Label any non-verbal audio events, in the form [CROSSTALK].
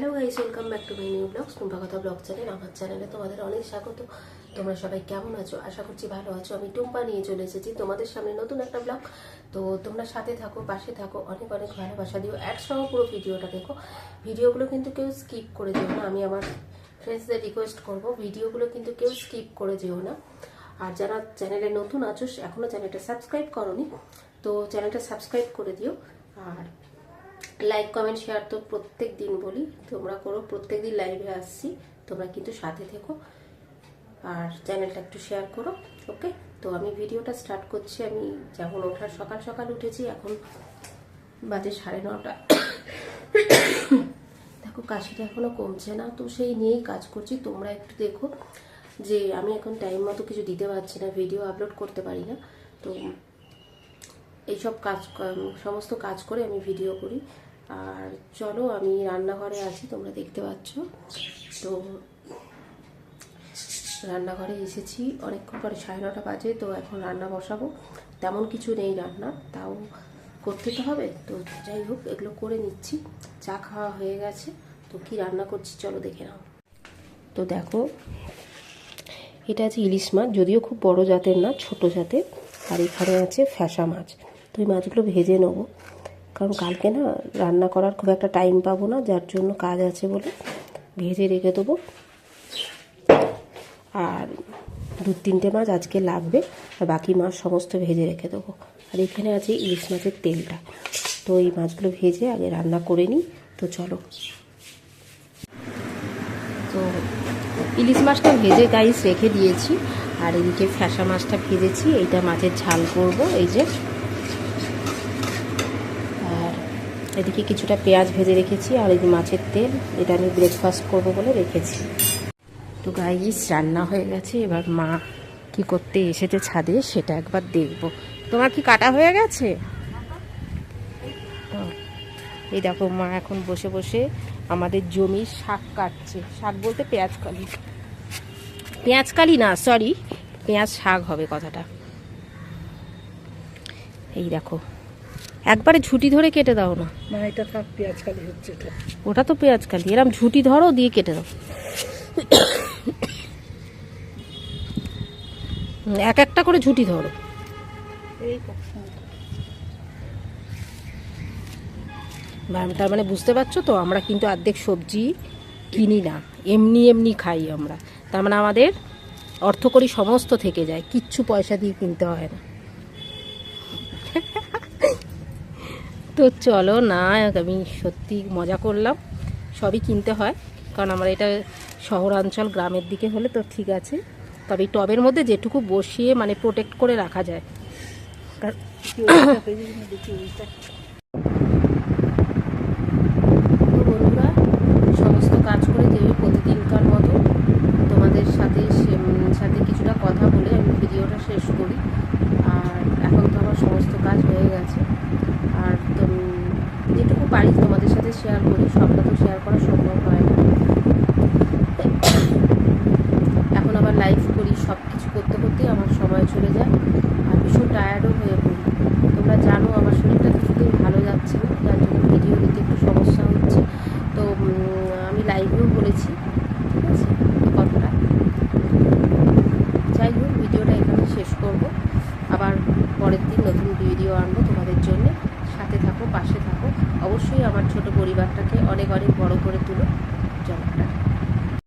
Hello guys welcome back to my new blog কথা blog channel আমার চ্যানেলে তোমাদের অনেক স্বাগত। তোমরা সবাই কেমন আছো? আশা করছি ভালো আছো। আমি টুম্পা নিয়ে চলে এসেছি তোমাদের সামনে নতুন একটা ব্লগ তো তোমরা সাথে থাকো, পাশে থাকো, অনেক অনেক ভালোবাসা দিও। একসঙ্গে পুরো ভিডিওটা দেখো। ভিডিওগুলো কিন্তু কেউ স্কিপ করে যেও না। আমি আমার ফ্রেন্ডসদের রিকোয়েস্ট করব, ভিডিওগুলো কিন্তু কেউ স্কিপ করে যেও না। আর যারা চ্যানেলে নতুন আছো এখনও চ্যানেলটা সাবস্ক্রাইব করনি, তো চ্যানেলটা সাবস্ক্রাইব করে দিও। আর লাইক কমেন্ট শেয়ার তো প্রত্যেক দিন বলি। তোমরা করো, প্রত্যেক দিন লাইভে আসছি। তোমরা কিন্তু সাথে থেকো। আর চ্যানেলটা একটু শেয়ার করো ওকে তো আমি ভিডিওটা স্টার্ট করছি। আমি যেমন ওঠার সকাল সকাল উঠেছি, এখন বাজে সাড়ে নটা। দেখো, কাশিটা এখনও কমছে না, তো সেই নিয়েই কাজ করছি। তোমরা একটু দেখো যে আমি এখন টাইম মতো কিছু দিতে পারছি না ভিডিও আপলোড করতে পারি না। তো এইসব কাজ সমস্ত কাজ করে আমি ভিডিও করি। আর চলো, আমি রান্নাঘরে আছি, তোমরা দেখতে পাচ্ছ। তো রান্নাঘরে এসেছি, অনেকক্ষণ পরে সাড়ে নটা বাজে, তো এখন রান্না বসাবো। তেমন কিছু নেই রান্না, তাও করতে তো হবে। তো যাই হোক, এগুলো করে নিচ্ছি। চা খাওয়া হয়ে গেছে, তো কি রান্না করছি চলো দেখে নাও। তো দেখো, এটা আছে ইলিশ মাছ, যদিও খুব বড় জাতের না, ছোট জাতের, আর এখানে আছে ফ্যাসা মাছ। তো এই মাছগুলো ভেজে নেব। কারণ কালকে না রান্না করার খুব একটা টাইম পাবো না, যার জন্য কাজ আছে বলে ভেজে রেখে দেবো। আর দু তিনটে মাছ আজকে লাগবে, আর বাকি মাছ সমস্ত ভেজে রেখে দেবো। আর এখানে আছে ইলিশ মাছের তেলটা। তো এই মাছগুলো ভেজে আগে রান্না করে নিই, তো চলো। তো ইলিশ মাছটা ভেজে গাইস রেখে দিয়েছি, আর এদিকে ফ্যাসা মাছটা ভেজেছি, এইটা মাছের ঝাল করব, এই যে আর এদিকে কিছুটা পেঁয়াজ ভেজে রেখেছি আর এই মাছের তেল, এটা আমি ব্রেকফাস্ট করব বলে রেখেছি। তো গাইস রান্না হয়ে গেছে। এবার মা কি করতে এসেছে ছাদে সেটা একবার দেখব। তোমার কি কাটা হয়ে গেছে? এই দেখো মা এখন বসে বসে আমাদের জমির শাক কাটছে। শাক বলতে পেঁয়াজ কালি। পেঁয়াজ কালি না সরি পেঁয়াজ শাক হবে কথাটা। এই দেখো একবারে ঝুটি ধরে কেটে দাও না। না এটা থাক পেঁয়াজ কালি হচ্ছে এটা। ওটা তো পেঁয়াজ কালি এরম ঝুটি ধরো দিয়ে কেটে দাও। এক একটা করে ঝুটি ধরো। তার মানে বুঝতে পারছ তো আমরা কিন্তু অর্ধেক সবজি কিনি না। এমনি এমনি খাই আমরা। তার মানে আমাদের অর্থকরী সমস্ত থেকে যায় কিচ্ছু পয়সা দিয়ে কিনতে হয় না। তো চলো না আমি সত্যি মজা করলাম। সবই কিনতে হয় কারণ আমরা এটা শহরাঞ্চল গ্রামের দিকে হলে তো ঠিক আছে। তবে এই টবের মধ্যে যেটুকু বসিয়ে মানে প্রোটেক্ট করে রাখা যায় [COUGHS] [COUGHS] কার- কি ওইটা পেয়ে যাবি না দেখি ওইটা তো বন্ধুরা সমস্ত কাজ করে দেবে প্রতিদিনকার মতো তোমাদের সাথে সে- উম, সাথে কিছুটা কথা বলে আমি ভিডিওটা শেষ করি আর এখন তো আমার সমস্ত কাজ হয়ে গেছে আর তো উম, যেটুকু পারি তোমাদের সাথে শেয়ার করি, সবটা তো শেয়ার করা সম্ভব হয় না। এখন আবার লাইভ করি সব কিছু করতে করতেই আমার সময় চলে যায়। আর ভীষণ টায়ার্ডও হয়ে পড়ি। তোমরা জানো, আমার শরীরটা কিছুদিন ভালো যাচ্ছে না, যার জন্য ভিডিও দিতে একটু সমস্যা হচ্ছে। তো আমি লাইভেও বলেছি, ঠিক আছে? পাশে থাকো। অবশ্যই আমার ছোট পরিবারটাকে অনেক অনেক বড় করে তুলো। জলটা